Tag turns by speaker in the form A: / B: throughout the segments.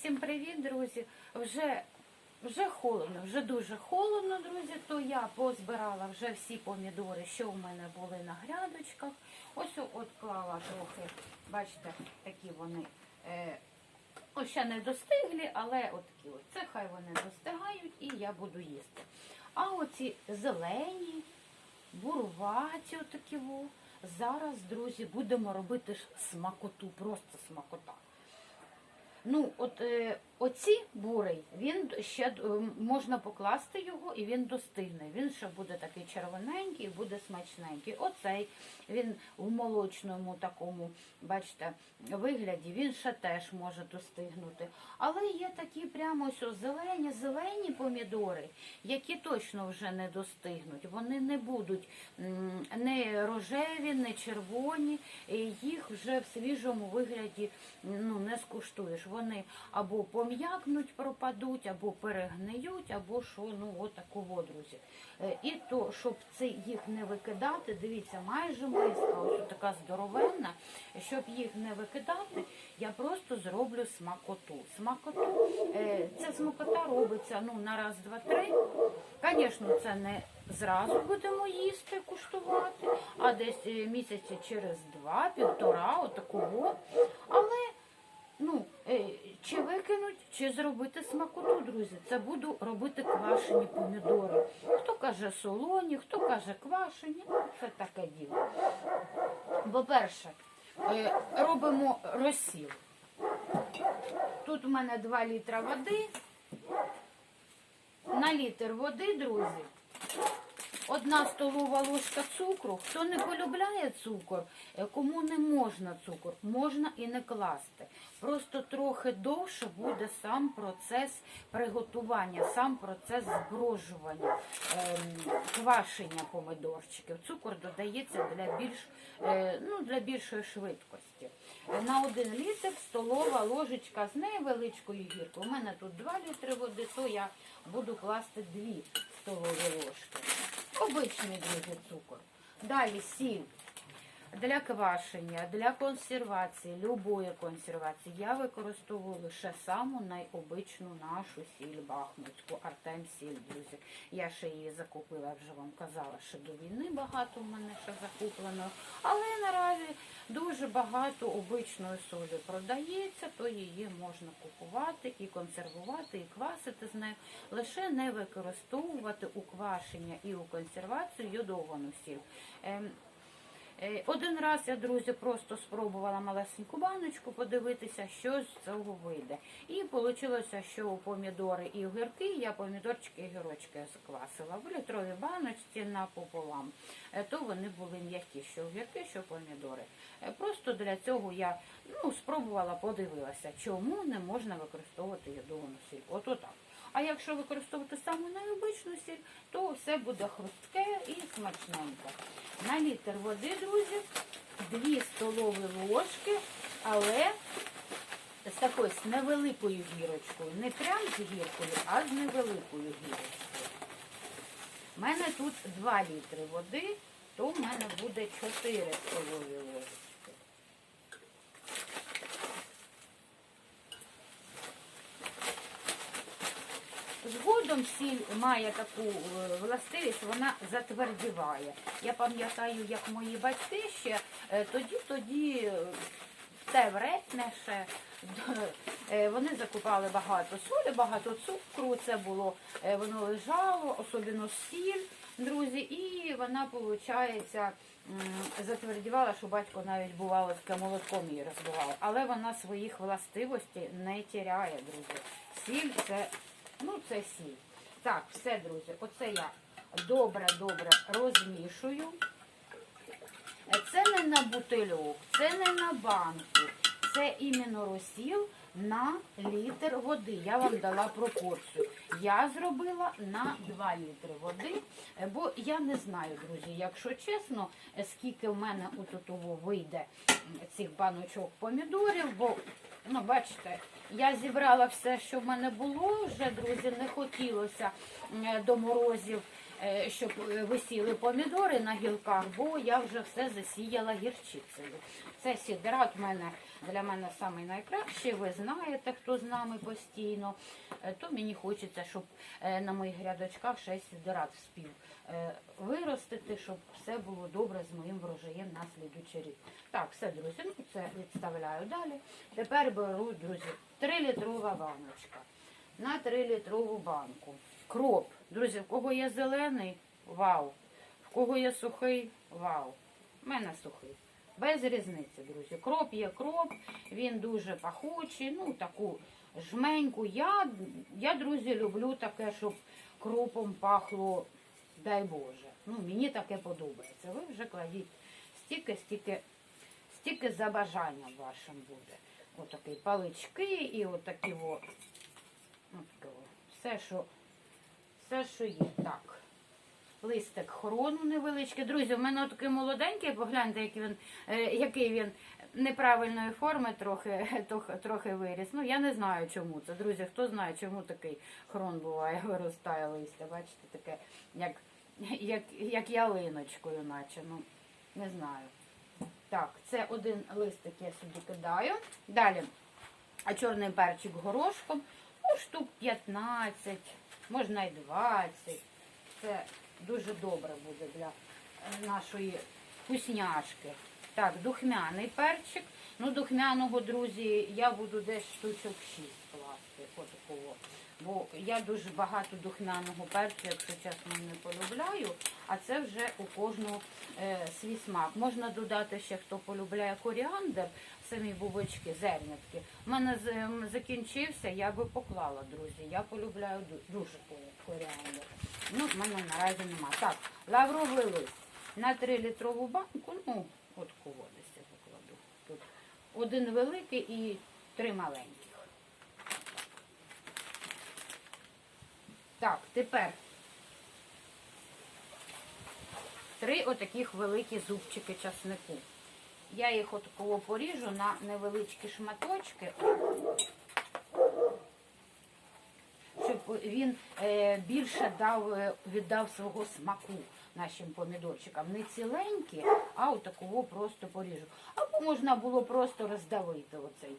A: Усім привіт, друзі! Вже, вже холодно, вже дуже холодно, друзі. То я позбирала вже всі помідори, що в мене були на грядочках. Ось от клала трохи, бачите, такі вони. Е, ну, ще не достиглі, але от такі. Це хай вони достигають і я буду їсти. А оці зелені, бурваті отакі. Зараз, друзі, будемо робити смакоту, просто смакота. Ну, от е, оці бурий, він ще е, можна покласти його і він достигне. Він ще буде такий червоненький, буде смачненький. Оцей він у молочному такому, бачите, вигляді, він ще теж може достигнути. Але є такі прямо ось зелені, зелені помідори, які точно вже не достигнуть. Вони не будуть не рожеві, не червоні, їх вже в свіжому вигляді ну, не скуштуєш. Вони або пом'якнуть, пропадуть, або перегниють, або що, ну от такого, друзі. Е, І то, щоб це їх не викидати, дивіться, майже миска, ось така здоровенна. Щоб їх не викидати, я просто зроблю смакоту. Смакоту. Е, Ця смакота робиться ну, на раз, два, три. Звісно, це не зразу будемо їсти, куштувати, а десь е, місяці через два, півтора, отакого. Але Ну, е, чи викинуть, чи зробити смакоту, друзі. Це буду робити квашені помідори. Хто каже солоні, хто каже квашені, ну, це таке діло. По-перше, е, робимо розсіл. Тут у мене 2 літра води. На літр води, друзі, одна столова ложка цукру. Хто не полюбляє цукор, е, кому не можна цукор, можна і не класти. Просто трохи довше буде сам процес приготування, сам процес зброжування, ем, квашення помидорчиків. Цукор додається для більш е, ну, для більшої швидкості. На один літр столова ложечка з невеличкою гіркою. У мене тут 2 літри води, то я буду класти 2 столові ложки. Обичний друзі цукор. Далі сіль. Для квашення, для консервації, любої консервації я використовую лише саму найобичну нашу сіль бахмутську, Артем сіль, друзі. Я ще її закупила, я вже вам казала, що до війни багато в мене ще закуплено. Але наразі дуже багато обичної солі продається, то її можна купувати і консервувати, і квасити з нею. Лише не використовувати у квашення і у консервацію йодовану сіль. Е, Один раз я, друзі, просто спробувала малесеньку баночку подивитися, що з цього вийде. І вийшло, що у помідори і огірки я помідорчики і огірочки заквасила в літровій баночці напополам. Е, То вони були м'які, що огірки, що помідори. Е, Просто для цього я ну, спробувала, подивилася, чому не можна використовувати йодовану сіль. От отак. А якщо використовувати саме найобичну сіль, то все буде хрустке і смачненьке. На літр води, друзі, 2 столові ложки, але з такою з невеликою гірочкою. Не прям з гіркою, а з невеликою гірочкою. У мене тут 2 літри води, то в мене буде 4 столові ложки. Згодом сіль має таку е, властивість, вона затвердіває. Я пам'ятаю, як мої батьки ще е, тоді, тоді е, те вретне ще. Е, Вони закупали багато солі, багато цукру. Це було, е, воно лежало, особливо сіль, друзі, і вона, виходить, затвердівала, що батько навіть бувало таке молотком її розбивав. Але вона своїх властивостей не тіряє, друзі. Сіль це Ну, це сіль. Так, все, друзі, оце я добре-добре розмішую. Це не на бутильок, це не на банку. Це іменно розсіл на літр води. Я вам дала пропорцію. Я зробила на 2 літри води, е, бо я не знаю, друзі, якщо чесно, е, скільки в мене у вийде цих баночок помідорів, бо Ну, бачите, я зібрала все, що в мене було вже, друзі, не хотілося до морозів е, щоб е, висіли помідори на гілках, бо я вже все засіяла гірчицею. Це сідрат в мене для мене самий найкращий. Ви знаєте, хто з нами постійно. Е, То мені хочеться, щоб е, на моїх грядочках ще сідрат вспів е, виростити, щоб все було добре з моїм врожаєм на слідучий рік. Так, все, друзі, ну це відставляю далі. Тепер беру, друзі, 3-літрова баночка на 3-літрову банку. Кроп. Друзі, в кого є зелений, вау. В кого є сухий, вау. У мене сухий. Без різниці, друзі. Кроп є кроп, він дуже пахучий, ну таку жменьку. Я, я, друзі, люблю таке, щоб кропом пахло, дай Боже. Ну, мені таке подобається. Ви вже кладіть стільки, стільки, стільки за бажанням вашим буде. Отакі палички і отакі о, отаке о. все, що, все, що є. Так. Листик хрону невеличкий. Друзі, у мене такий молоденький, погляньте, який він, е, який він неправильної форми трохи, трохи, виріс. Ну, я не знаю, чому це. Друзі, хто знає, чому такий хрон буває, виростає листя. Бачите, таке, як, як, як ялиночкою, наче. Ну, не знаю. Так, це один листик я сюди кидаю. Далі, чорний перчик горошком, ну, штук 15, можна і 20. Це дуже добре буде для е, нашої вкусняшки. Так, духмяний перчик. Ну, духмяного, друзі, я буду десь штучок 6 класти. Отакого. Бо я дуже багато духмяного перцю, якщо чесно, не полюбляю. А це вже у кожного е, свій смак. Можна додати ще, хто полюбляє коріандр, самі бубочки, зернятки. У мене закінчився, я би поклала, друзі. Я полюбляю дуже ко- коріандр. Ну, в мене наразі нема. Так, лавровий лист. На 3 літрову банку, ну, от кого десь. Тут один великий і три маленьких. Так, тепер три отаких великі зубчики часнику. Я їх отакого поріжу на невеличкі шматочки, він е, більше дав, е, віддав свого смаку нашим помідорчикам. Не ціленькі, а отакого просто поріжу. Або можна було просто роздавити оцей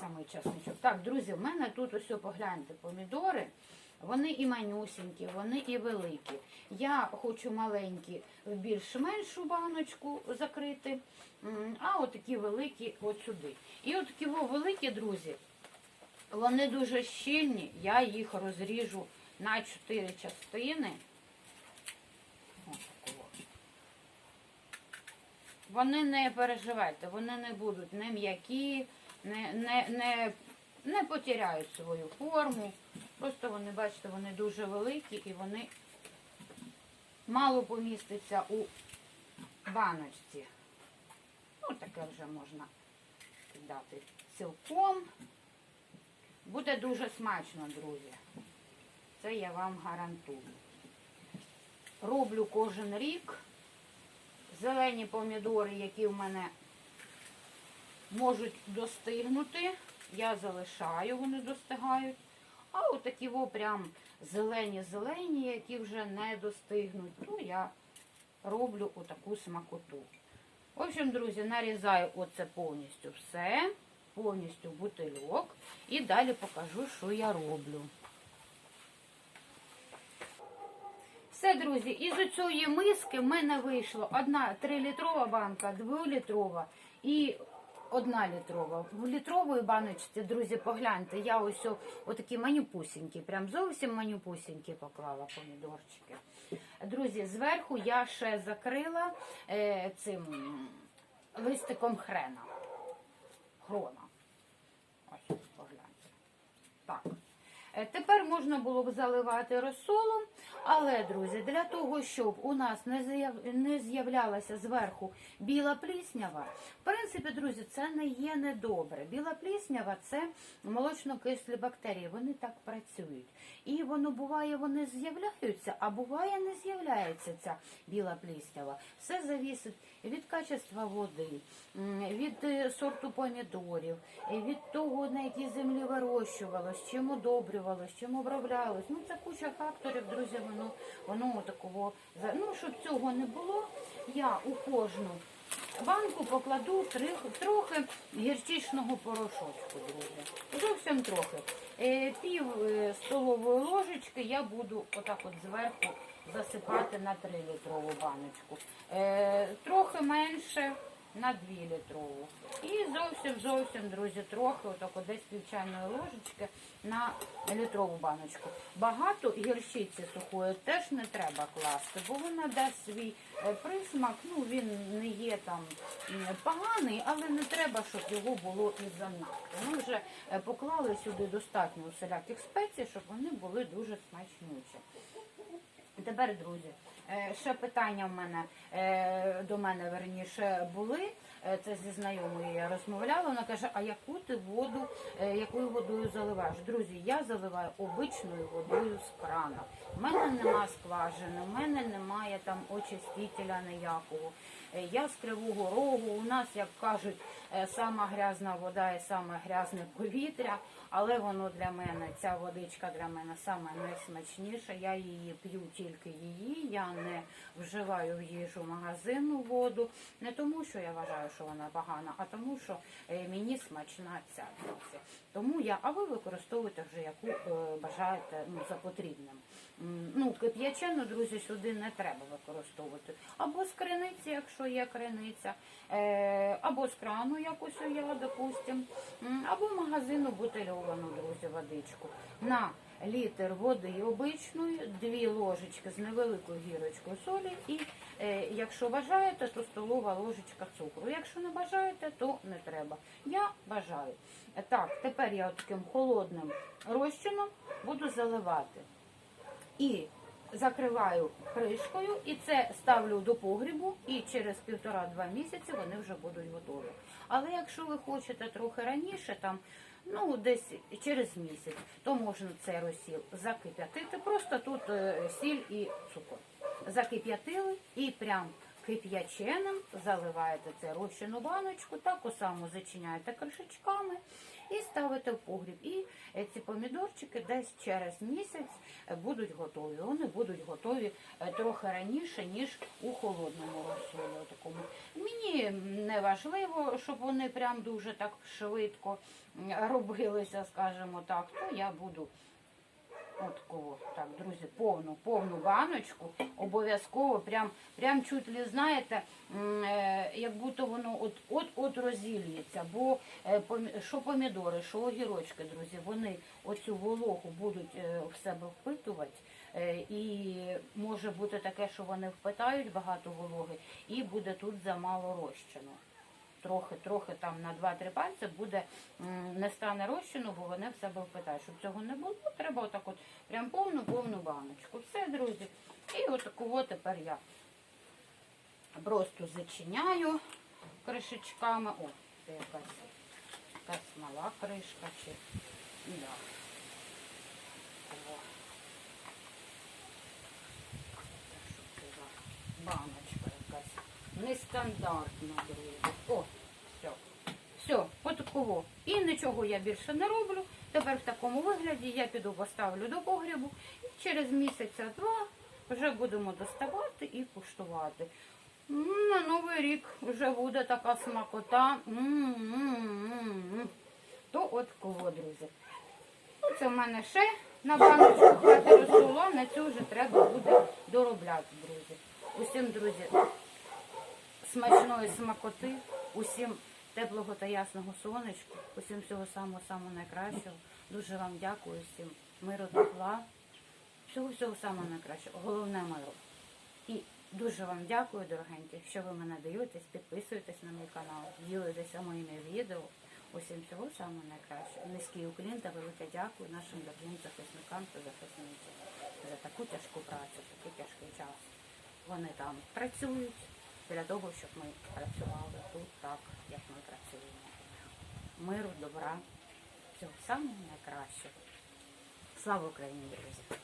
A: самий часничок. Так, друзі, в мене тут ось погляньте помідори. Вони і манюсінькі, вони і великі. Я хочу маленькі в більш-меншу баночку закрити, а отакі великі от сюди. І от такі великі, друзі, вони дуже щільні, я їх розріжу на чотири частини. Вони не переживайте, вони не будуть не м'які, не, не, не, не потеряють свою форму. Просто вони, бачите, вони дуже великі і вони мало помістяться у баночці. Ну, таке вже можна кидати цілком. Буде дуже смачно, друзі. Це я вам гарантую. Роблю кожен рік. Зелені помідори, які в мене можуть достигнути, я залишаю, вони достигають. А отакі во прям зелені-зелені, які вже не достигнуть, то я роблю отаку смакоту. В общем, друзі, нарізаю оце повністю все, повністю бутильок. І далі покажу, що я роблю. Все, друзі, із цієї миски в мене вийшло одна 3-літрова банка, 2-літрова і одна літрова. В літрової баночці, друзі, погляньте, я ось отакі манюпусінькі, прям зовсім манюпусінькі поклала помідорчики. Друзі, зверху я ще закрила е, цим листиком хрена. Хрона. Ось, погляньте. Так. Е, Тепер можна було б заливати розсолом, але, друзі, для того, щоб у нас не з'являлася зверху біла пліснява, в принципі, друзі, це не є недобре. Біла пліснява це молочно-кислі бактерії, вони так працюють. І воно буває, вони з'являються, а буває, не з'являється ця біла пліснява. Все завісить від качества води, від е, сорту помідорів, е, від того, на якій землі вирощувалось, чим удобрювалось, чим оброблялось. Ну це куча факторів, друзі, воно, воно такого. Ну, щоб цього не було, я у кожну банку покладу трохи гірчичного порошочку, друзі. Зовсім трохи. Е, Пів е, столової ложечки я буду отак от зверху засипати на 3 літрову баночку. Е, Трохи менше на 2 літрову. І зовсім зовсім, друзі, трохи, отак от десь пів чайної ложечки на літрову баночку. Багато гірчиці сухої теж не треба класти, бо вона дасть свій е, присмак. Ну він не є там поганий, але не треба, щоб його було і занадто. Ми вже е, поклали сюди достатньо усіляких спецій, щоб вони були дуже смачнючі. Тепер, друзі, ще питання в мене е, до мене верніше були. Е, Це зі знайомою я розмовляла. Вона каже: а яку ти воду, е, якою водою заливаєш? Друзі, я заливаю обичною водою з крана. У мене нема скважини, у мене немає там очистителя ніякого. Е, Я з кривого рогу. У нас, як кажуть, е, сама грязна вода і саме грязне повітря. Але воно для мене, ця водичка для мене найсмачніша. Я її п'ю тільки її. Я не вживаю в їжу магазинну воду. Не тому, що я вважаю, що вона погана, а тому, що е, мені смачна ця. Тому я, а ви використовуєте вже яку е, бажаєте ну, за потрібним. Ну, кип'ячену, друзі, сюди не треба використовувати. Або з криниці, якщо є криниця, е, або з крану якось я, допустим, або магазину бутильовану, друзі, водичку. На літр води обичної, дві ложечки з невеликою гірочкою солі і, е, якщо бажаєте, то столова ложечка цукру. Якщо не бажаєте, то не треба. Я бажаю. Так, тепер я таким холодним розчином буду заливати. І закриваю кришкою, і це ставлю до погрібу, і через півтора-два місяці вони вже будуть готові. Але якщо ви хочете трохи раніше, там ну десь через місяць, то можна цей розсіл закип'ятити. Просто тут е, сіль і цукор. Закип'ятили і прям кип'яченим заливаєте це розчину баночку, таку саму зачиняєте кришечками і ставите в погріб. І е, ці помідорчики десь через місяць е, будуть готові. Вони будуть готові е, трохи раніше, ніж у холодному розсолі. Такому. Мені не важливо, щоб вони прям дуже так швидко робилися, скажімо так, то я буду От кого. Так, друзі, повну, повну баночку. Обов'язково, прям, прям чуть ли знаєте, е, як будто воно от, от, от розілюється. Бо е, що помідори, що огірочки, друзі, вони оцю вологу будуть е, в себе впитувати. І може бути таке, що вони впитають багато вологи, і буде тут замало розчину трохи, трохи там на 2-3 пальці буде не стане розчину, бо вони в себе впитають. Щоб цього не було, треба отак от прям повну повну баночку. Все, друзі. І отакого тепер я просто зачиняю кришечками. О, це якась, якась мала кришка чи да. О. Що це за баночка якась нестандартна, друзі. О, все. Все, отаково. І нічого я більше не роблю. Тепер в такому вигляді я піду поставлю до погрібу і через місяця-два вже будемо доставати і куштувати. На Новий рік вже буде така смакота. То от кого, друзі. Ну, це в мене ще на баночку хватить розсолу, а на цю вже треба буде доробляти, друзі. Усім, друзі, смачної смакоти, усім теплого та ясного сонечка, усім всього самого самого найкращого. Дуже вам дякую, всім миру тепла, всього всього самого найкращого. Головне миру. І дуже вам дякую, дорогенькі, що ви мене дивитесь, підписуєтесь на мій канал, ділитеся моїми відео. Усім всього самого найкращого. Низький уклін та велике дякую нашим дорогим захисникам та захисницям за таку тяжку працю, такий тяжкий час. Вони там працюють для того, щоб ми працювали тут так, як ми працюємо. Миру, добра, всього самого найкращого. Слава Україні, друзі!